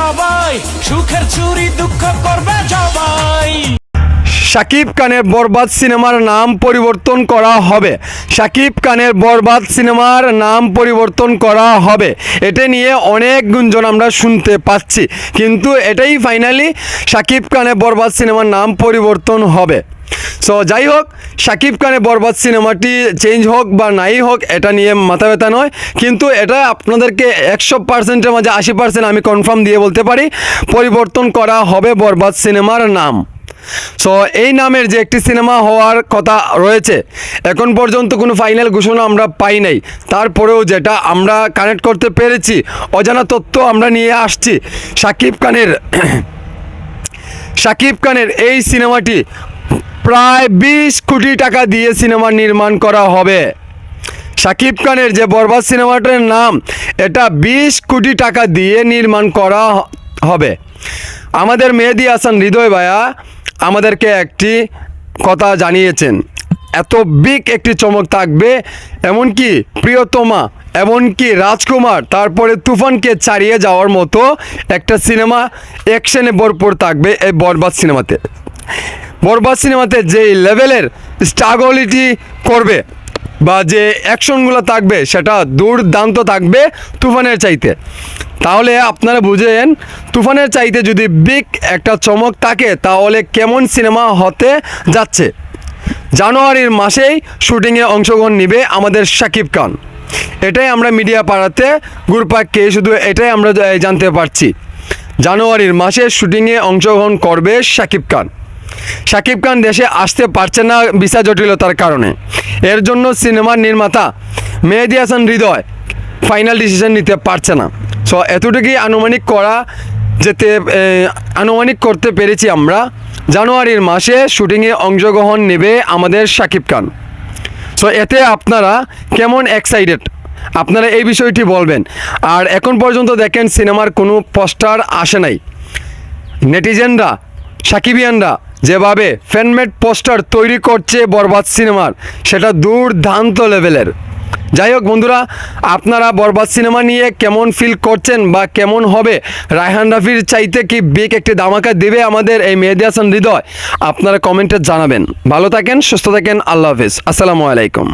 সবাই, সুখের চুরি, দুঃখ করবে সবাই। শাকিব খানের বরবাদ সিনেমার নাম পরিবর্তন করা হবে। শাকিব খানের বরবাদ সিনেমার নাম পরিবর্তন করা হবে। এটা নিয়ে অনেক গুঞ্জন আমরা শুনতে পাচ্ছি। কিন্তু এটাই ফাইনালি শাকিব খানের বরবাদ সিনেমার নাম পরিবর্তন হবে। সো যাই হোক, শাকিব খানের বরবাদ সিনেমাটি চেঞ্জ হোক বা নাই হোক, এটা নিয়ে মাথা ব্যথা নয়। কিন্তু এটা আপনাদেরকে একশো পার্সেন্টের মাঝে আশি পার্সেন্ট আমি কনফার্ম দিয়ে বলতে পারি, পরিবর্তন করা হবে বরবাদ সিনেমার নাম। সো এই নামের যে একটি সিনেমা হওয়ার কথা রয়েছে, এখন পর্যন্ত কোনো ফাইনাল ঘোষণা আমরা পাই নাই। তারপরেও যেটা আমরা কানেক্ট করতে পেরেছি, অজানা তথ্য আমরা নিয়ে আসছি, শাকিব খানের শাকিব খানের এই সিনেমাটি প্রায় বিশ কোটি টাকা দিয়ে সিনেমা নির্মাণ করা হবে। শাকিব খানের যে বরবাদ সিনেমাটার নাম, এটা বিশ কোটি টাকা দিয়ে নির্মাণ করা হবে। আমাদের মেহেদি হাসান, হৃদয় ভায়া আমাদেরকে একটি কথা জানিয়েছেন। এত বিগ একটি চমক থাকবে, এমনকি প্রিয়তমা, এমনকি রাজকুমার, তারপরে তুফানকে ছাড়িয়ে যাওয়ার মতো একটা সিনেমা অ্যাকশনে ভরপুর থাকবে এই বরবাদ সিনেমাতে। বরবাদ সিনেমাতে যে লেভেলের স্ট্রাগলিটি করবে বা যে অ্যাকশনগুলো থাকবে, সেটা দুর্দান্ত থাকবে তুফানের চাইতে। তাহলে আপনারা বুঝেন, তুফানের চাইতে যদি বিগ একটা চমক থাকে, তাহলে কেমন সিনেমা হতে যাচ্ছে? জানুয়ারির মাসেই শুটিংয়ে অংশগ্রহণ নেবে আমাদের শাকিব খান। এটাই আমরা মিডিয়া পাড়াতে গ্রুপাককে শুধু এটাই আমরা জানতে পারছি। জানুয়ারির মাসে শুটিংয়ে অংশগ্রহণ করবে শাকিব খান। শাকিব খান দেশে আসতে পারছে না ভিসা জটিলতার কারণে। এর জন্য সিনেমার নির্মাতা মেহেদি হাসান হৃদয় ফাইনাল ডিসিশন নিতে পারছে না। সো এতটুকুই আনুমানিক করা যেতে আনুমানিক করতে পেরেছি আমরা। জানুয়ারির মাসে শুটিংয়ে অংশগ্রহণ নেবে আমাদের শাকিব খান। সো এতে আপনারা কেমন এক্সাইটেড আপনারা এই বিষয়টি বলবেন। আর এখন পর্যন্ত দেখেন সিনেমার কোনো পোস্টার আসে নাই। নেটিজেনরা, সাকিবিয়ানরা যেভাবে ফ্যানমেড পোস্টার তৈরি করছে বরবাদ সিনেমার, সেটা দুর্দান্ত লেভেলের। যাই হোক বন্ধুরা, আপনারা বরবাদ সিনেমা নিয়ে কেমন ফিল করছেন বা কেমন হবে, রায়হান রাফির চাইতে কি বিগ একটি ধামাকা দেবে আমাদের এই মেহেদি হাসান হৃদয়? আপনারা কমেন্টে জানাবেন। ভালো থাকেন, সুস্থ থাকেন, আল্লাহ হাফিজ। আসসালামু আলাইকুম।